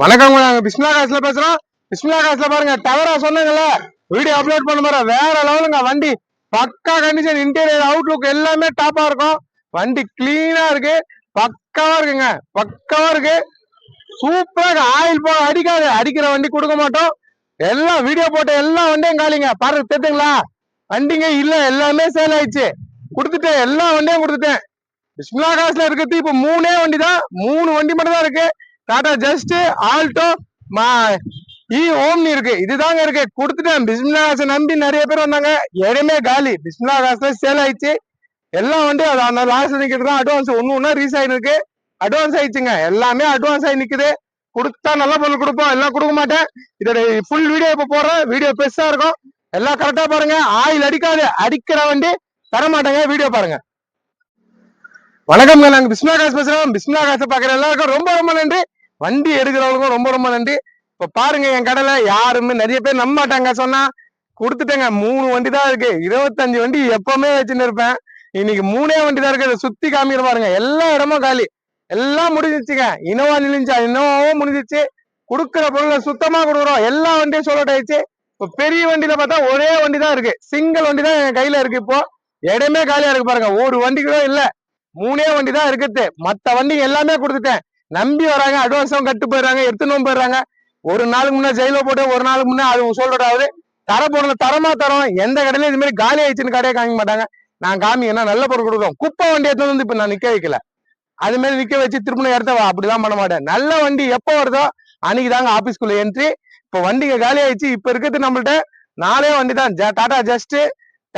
வணக்கம் நாங்க பிஸ்மிலா காசுல பேசுறோம். பிஸ்மிலா காசுல பாருங்க டவரா சொன்னீங்கல்ல. வீடியோ அப்லோட் பண்ண மாதிரி வேற லெவலுங்க வண்டி. பக்கா கண்டிஷன் இன்டீரியர் அவுட்லுக் எல்லாமே டாப்பா இருக்கும். வண்டி கிளீனா இருக்கு. பக்காவா இருக்குங்க. பக்காவா இருக்கு. சூப்பரா ஆயில் போக அடிக்காது. அடிக்கிற வண்டி கொடுக்க மாட்டோம். எல்லாம் வீடியோ போட்ட எல்லா வண்டியும் காலிங்க. பாருங்க தெரியுங்களா வண்டிங்க இல்ல எல்லாமே சேல் ஆயிடுச்சு. கொடுத்துட்டேன் எல்லா வண்டியும் கொடுத்துட்டேன். பிஸ்மிலா காசுல இருக்கிறது இப்ப மூணே வண்டி தான் மூணு வண்டி மட்டும் தான் இருக்கு. டாடா ஜஸ்ட் ஆல்டோ மா ஈ ஓம்னி இருக்கு இதுதாங்க இருக்கு கொடுத்துட்டேன் பிஸ்மிலா காசை நம்பி நிறைய பேர் வந்தாங்க இடமே காலி பிஸ்மிலா காசுல சேல் ஆயிடுச்சு எல்லாம் வந்து அது அந்த லாஸ்ட் நிக்கிறது தான் அட்வான்ஸ் ஒன்று ஒன்றா ரீஸ் ஆயிருக்கு அட்வான்ஸ் ஆயிடுச்சுங்க எல்லாமே அட்வான்ஸ் ஆகி நிற்குது கொடுத்தா நல்ல பொருள் கொடுப்போம் எல்லாம் கொடுக்க மாட்டேன் இதோட ஃபுல் வீடியோ இப்போ போடுறேன் வீடியோ பெருசா இருக்கும் எல்லாம் கரெக்டா பாருங்க ஆயில் அடிக்காது அடிக்கிற வண்டி தர மாட்டேங்க வீடியோ பாருங்க வணக்கம் நாங்கள் பிஸ்மிலா காசு பேசுறோம் பிஸ்மிலா காசை பார்க்குற எல்லாருக்கும் ரொம்ப ரொம்ப நன்றி வண்டி எடுக்கிறவங்களுக்கும் ரொம்ப ரொம்ப நன்றி. இப்ப பாருங்க என் கடையில யாருமே நிறைய பேர் நம்ப மாட்டாங்க சொன்னா கொடுத்துட்டேங்க. மூணு வண்டி தான் இருக்கு. இருபத்தஞ்சு வண்டி எப்பவுமே வச்சுன்னு இருப்பேன். இன்னைக்கு மூணே வண்டி தான் இருக்கு. சுத்தி காமிக்கிற பாருங்க. எல்லா இடமும் காலி. எல்லாம் முடிஞ்சிச்சுங்க. இனோவா நிலிஞ்சா இனோவாவும் முடிஞ்சிச்சு. கொடுக்குற பொருளை சுத்தமா கொடுக்குறோம். எல்லா வண்டியும் சொல்லட் ஆயிடுச்சு. பெரிய வண்டியில பார்த்தா ஒரே வண்டி தான் இருக்கு. சிங்கிள் வண்டி தான் என் கையில இருக்கு இப்போ. இடமே காலியா இருக்கு பாருங்க. ஒரு வண்டி கூட இல்ல. மூணே வண்டி தான் இருக்குது. மத்த வண்டி எல்லாமே கொடுத்துட்டேன். நம்பி வராங்க அட்வான்ஸும் கட்டு போயிடுறாங்க எடுத்துன்னு போயிடுறாங்க. ஒரு நாளுக்கு முன்னே ஜெயில போட்டு ஒரு நாளுக்கு முன்னே அது சொல்றாவது தர பொருளை தரமா தரோம். எந்த கடையிலும் இது மாதிரி காலி ஆயிடுச்சுன்னு கடையை காமிக்க மாட்டாங்க. நான் காமிங்கன்னா நல்ல பொருள் கொடுக்குறோம். குப்பை வண்டி எடுத்து வந்து இப்ப நான் நிக்க வைக்கல. அது மாதிரி நிக்க வச்சு திருப்பின இடத்த அப்படிதான் அப்படிலாம் பண்ண மாட்டேன். நல்ல வண்டி எப்போ வருதோ அன்னைக்கு தாங்க ஆபீஸ்க்குள்ள என்ட்ரி இப்ப வண்டிங்க காலி ஆயிடுச்சு. இப்ப இருக்கிறது நம்மள்ட்ட நாலே வண்டி தான். ஜ- Tata just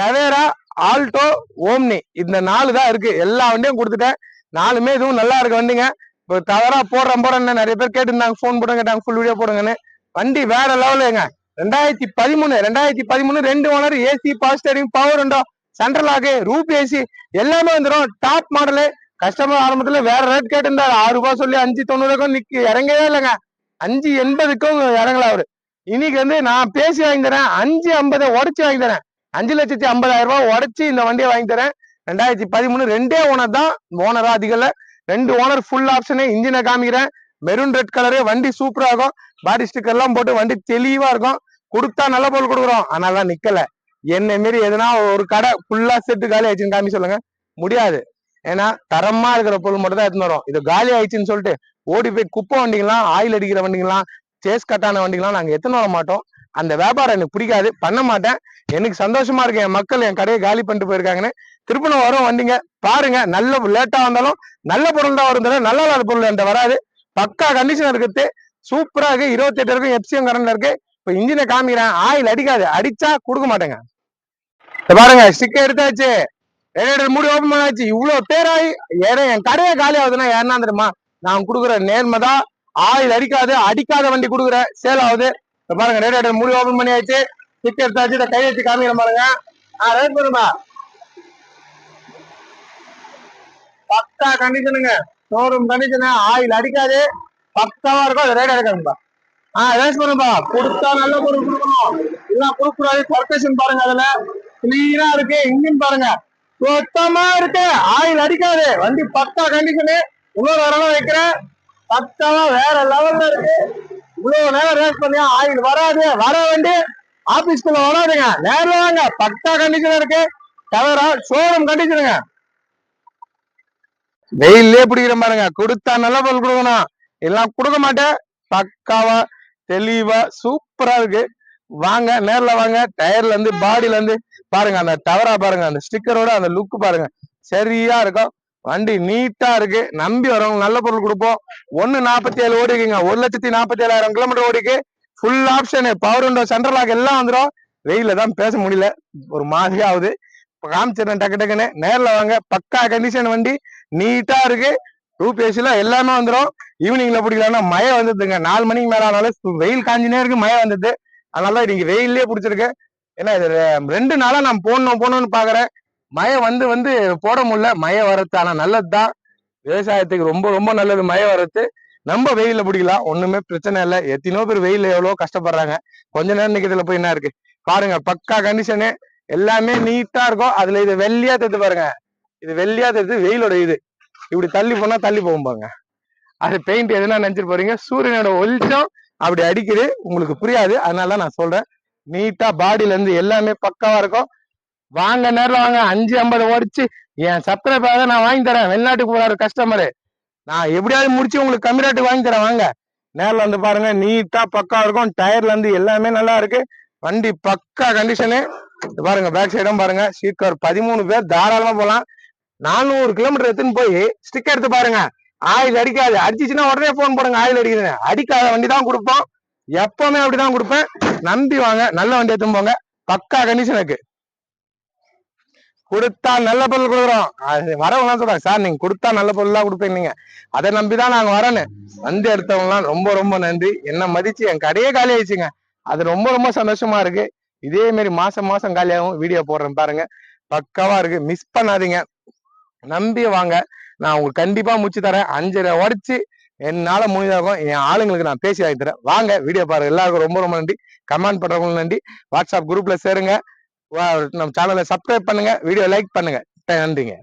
Tavera Alto Omni. இந்த நாலு தான் இருக்கு. எல்லா வண்டியும் கொடுத்துட்டேன். நாலுமே இதுவும் நல்லா இருக்கு வண்டிங்க. இப்போ தவறா போடுறேன் போறேன்னு நிறைய பேர் கேட்டிருந்தாங்க ஃபோன் போட்டு கேட்டாங்க ஃபுல் வீடியோ போடுங்கன்னு. வண்டி வேற லெவலுங்க ரெண்டாயிரத்தி பதிமூணு ரெண்டாயிரத்தி பதிமூணு ரெண்டு owner AC power steering power உண்டோ சென்ட்ரல் ஆகு ரூப் ஏசி எல்லாமே வந்துடும் டாப் மாடலு கஸ்டமர் ஆரம்பத்துல வேற ரேட் கேட்டிருந்தாரு. ஆறு ரூபாய் சொல்லி அஞ்சு தொண்ணூறுக்கும் நிக்க இறங்கவே இல்லைங்க. அஞ்சு எண்பதுக்கும் இறங்கல அவரு. இன்னைக்கு வந்து நான் பேசி வாங்கி தரேன். அஞ்சு ஐம்பதை உடச்சி வாங்கி தரேன். அஞ்சு லட்சத்தி ஐம்பதாயிரம் ரூபாய் உடச்சி இந்த வண்டியை வாங்கி தரேன். ரெண்டாயிரத்தி பதிமூணு ரெண்டே ஓனர் தான். ஓனரா அதிகம் ரெண்டு ஓனர் ஃபுல் ஆப்ஷனு இன்ஜினை காமிக்கிறேன். மெரூன் ரெட் கலரு வண்டி சூப்பரா இருக்கும். பாடி ஸ்டிக்கர் எல்லாம் போட்டு வண்டி தெளிவா இருக்கும். கொடுத்தா நல்ல பொருள் கொடுக்குறோம். அதனால நிக்கல. என்ன மாரி எதுனா ஒரு கடை ஃபுல்லா செட்டு காலி ஆயிடுச்சுன்னு காமி சொல்லுங்க. முடியாது. ஏன்னா தரமா இருக்கிற பொருள் மட்டும் தான் எடுத்துன்னு வரும். இது காலி ஆயிடுச்சுன்னு சொல்லிட்டு ஓடி போய் குப்பை வண்டிங்களாம் ஆயில் அடிக்கிற வண்டிங்களாம் சேஸ் கட்டான வண்டிங்களாம் நாங்க எத்தனை வர மாட்டோம். அந்த வியாபாரம் எனக்கு பிடிக்காது. பண்ண மாட்டேன். எனக்கு சந்தோஷமா இருக்கு. என் மக்கள் என் கடையை காலி பண்ணிட்டு போயிருக்காங்கன்னு. திருப்பணம் வரும் வண்டிங்க பாருங்க. நல்ல லேட்டா வந்தாலும் நல்ல பொருள் தான் வரும் நல்ல இல்லாத பொருள் என்கிட்ட வராது. பக்கா கண்டிஷன் இருக்குது. சூப்பரா இருக்கு. இருபத்தி எட்டு இருக்கும் எப்சிஎம் கரண்ட்ல இருக்கு. இப்ப இன்ஜினை காமிக்கிறேன். ஆயில் அடிக்காது. அடிச்சா கொடுக்க மாட்டேங்க. பாருங்க. ஸ்டிக் எடுத்தாச்சு. ரெண்டு மூடி ஓபன் பண்ணாச்சு. இவ்வளவு பேராயி. ஏன்னா என் கடையை காலி ஆகுதுன்னா ஏன்னா தெரியுமா? நான் கொடுக்குற நேர்மைதா ஆயில் அடிக்காது. அடிக்காத வண்டி கொடுக்குறேன் சேல் ஆகுது. பாருங்க ரேட் மூடி ஓபன் பண்ணியாச்சு. ஸ்டிக்கர் எடுத்தாச்சு இதை கை வச்சு காமிக்கிற பாருங்க. ஆ ரேட் பண்ணுமா பக்கா கண்டிஷனுங்க ஷோரூம் கண்டிஷனு ஆயில் அடிக்காது. பக்காவா இருக்கும் அது ரேட் எடுக்கணும்பா ஆ ரேஸ் பண்ணுப்பா கொடுத்தா நல்ல பொருள் கொடுக்கணும். இதெல்லாம் கொடுக்கூடாது பர்கஷன் பாருங்க அதுல. கிளீனா இருக்கு. இன்ஜின் பாருங்க. சுத்தமா இருக்கு. ஆயில் அடிக்காது. வண்டி பக்கா கண்டிஷனு இன்னொரு வரலாம் வைக்கிறேன். பக்காவா வேற லெவல்ல இருக்கு. இவ்வளவு நேரம் ரேஸ் பண்ணியா ஆயில் வராது. வர வேண்டி ஆபீஸ்க்குள்ள வராதுங்க. நேரில் வாங்க. பக்கா கண்டிஷன் இருக்கு. தவிர ஷோரூம் கண்டிஷனுங்க வெயிலே பிடிக்கிற பாருங்க. கொடுத்தா நல்ல பொருள் கொடுக்கணும். எல்லாம் கொடுக்க மாட்டேன். பக்காவா தெளிவா சூப்பரா இருக்கு. வாங்க. நேர்ல வாங்க. டயர்ல இருந்து பாடியில இருந்து பாருங்க. அந்த டவரா பாருங்க. அந்த ஸ்டிக்கரோட அந்த லுக் பாருங்க. சரியா இருக்கும். வண்டி நீட்டா இருக்கு. நம்பி வரவங்க நல்ல பொருள் கொடுப்போம். ஒன்னு நாற்பத்தி ஏழு ஓடிக்குங்க. ஒரு லட்சத்தி நாற்பத்தி ஏழாயிரம் kilometre ஓடிக்கு full option power window central lock எல்லாம் வந்துடும் வெயில தான் பேச முடியல. ஒரு மாதிரி ஆகுது. காமிச்சிடறேன் காமிச்சிடுறேன் டக்கு டக்குன்னு. நேர்ல வாங்க. பக்கா கண்டிஷன் வண்டி. நீட்டா இருக்கு. ரூப் எல்லாமே வந்துடும் ஈவினிங்ல பிடிக்கலாம்னா மழை வந்துடுதுங்க நாலு மணிக்கு மேல ஆனாலும் வெயில் காஞ்சினே இருக்கு. மழை வந்தது. அதனால இன்னைக்கு வெயிலே பிடிச்சிருக்கு. ஏன்னா இது ரெண்டு நாளா நான் போடணும் போகணும்னு பாக்குறேன். மழை வந்து வந்து போட முடியல. மழை வரது ஆனா நல்லதுதான். விவசாயத்துக்கு ரொம்ப ரொம்ப நல்லது. மழை வரத்து. நம்ம வெயில பிடிக்கலாம். ஒண்ணுமே பிரச்சனை இல்லை. எத்தனையோ பேர் வெயில எவ்வளவு கஷ்டப்படுறாங்க. கொஞ்ச நேரம் நிக்கிறதுல போய் என்ன இருக்கு? பாருங்க பக்கா கண்டிஷனு எல்லாமே நீட்டா இருக்கும். அதுல இது வெள்ளியா தத்து பாருங்க. இது வெள்ளியா தத்து வெயிலோட இது. இப்படி தள்ளி போனா தள்ளி போகும் பாருங்க. அது பெயிண்ட் எதுனா நினைச்சிட்டு போறீங்க. சூரியனோட ஒளிச்சம் அப்படி அடிக்குது. உங்களுக்கு புரியாது. அதனால தான் நான் சொல்றேன். நீட்டா பாடியில இருந்து எல்லாமே பக்காவா இருக்கும். வாங்க நேரில் வாங்க. அஞ்சு ஐம்பது ஓடிச்சு. என் சப்ஸ்கிரைபராக நான் வாங்கி தரேன். வெளிநாட்டுக்கு போறாரு கஸ்டமரு நான் எப்படியாவது முடிச்சு உங்களுக்கு கம்மி ரேட்டுக்கு வாங்கி தரேன். வாங்க. நேரில் வந்து பாருங்க. நீட்டா பக்கா இருக்கும். டயர்ல இருந்து எல்லாமே நல்லா இருக்கு. வண்டி பக்கா கண்டிஷனு பாருங்க பேக் சைடும் பாருங்க. சீட் கவர் பதிமூணு பேர் தாராளமா போகலாம். நானூறு கிலோமீட்டர் எடுத்துன்னு போய் ஸ்டிக் எடுத்து பாருங்க. ஆயில் அடிக்காது. அடிச்சுச்சுன்னா உடனே போன் போடுங்க. ஆயில் அடிக்குதுன்னு. அடிக்காத வண்டி தான் கொடுப்போம். எப்பவுமே அப்படிதான் கொடுப்பேன். நம்பி வாங்க. நல்ல வண்டி எடுத்துன்னு போங்க. பக்கா கண்டிஷனுக்கு கொடுத்தா நல்ல பொருள் கொடுக்குறோம். அது வரவங்களாம் சொல்றாங்க சார் நீங்க கொடுத்தா நல்ல பொருள்லாம் கொடுப்பீங்க நீங்க. அதை நம்பிதான் நாங்க வரேன்னு. வந்து எடுத்தவங்கலாம் ரொம்ப ரொம்ப நன்றி. என்ன மதிச்சு என் கடையே காலி ஆயிடுச்சுங்க. அது ரொம்ப ரொம்ப சந்தோஷமா இருக்கு. இதே மாதிரி மாசம் மாசம் காலியாகவும் வீடியோ போடுறேன் பாருங்க. பக்காவா இருக்கு. மிஸ் பண்ணாதீங்க. நம்பி வாங்க. நான் உங்களுக்கு கண்டிப்பா முடிச்சு தரேன். அஞ்சரை உடச்சு என்னால முடிஞ்சாகும் என் ஆளுங்களுக்கு நான் பேசி வாங்கி தரேன். வாங்க வீடியோ பாருங்க. எல்லாருக்கும் ரொம்ப ரொம்ப நன்றி. கமெண்ட் பண்றவங்களுக்கு நன்றி. வாட்ஸ்அப் குரூப்ல சேருங்க. நம்ம சேனலை சப்ஸ்கிரைப் பண்ணுங்க வீடியோ லைக் பண்ணுங்க. நன்றிங்க.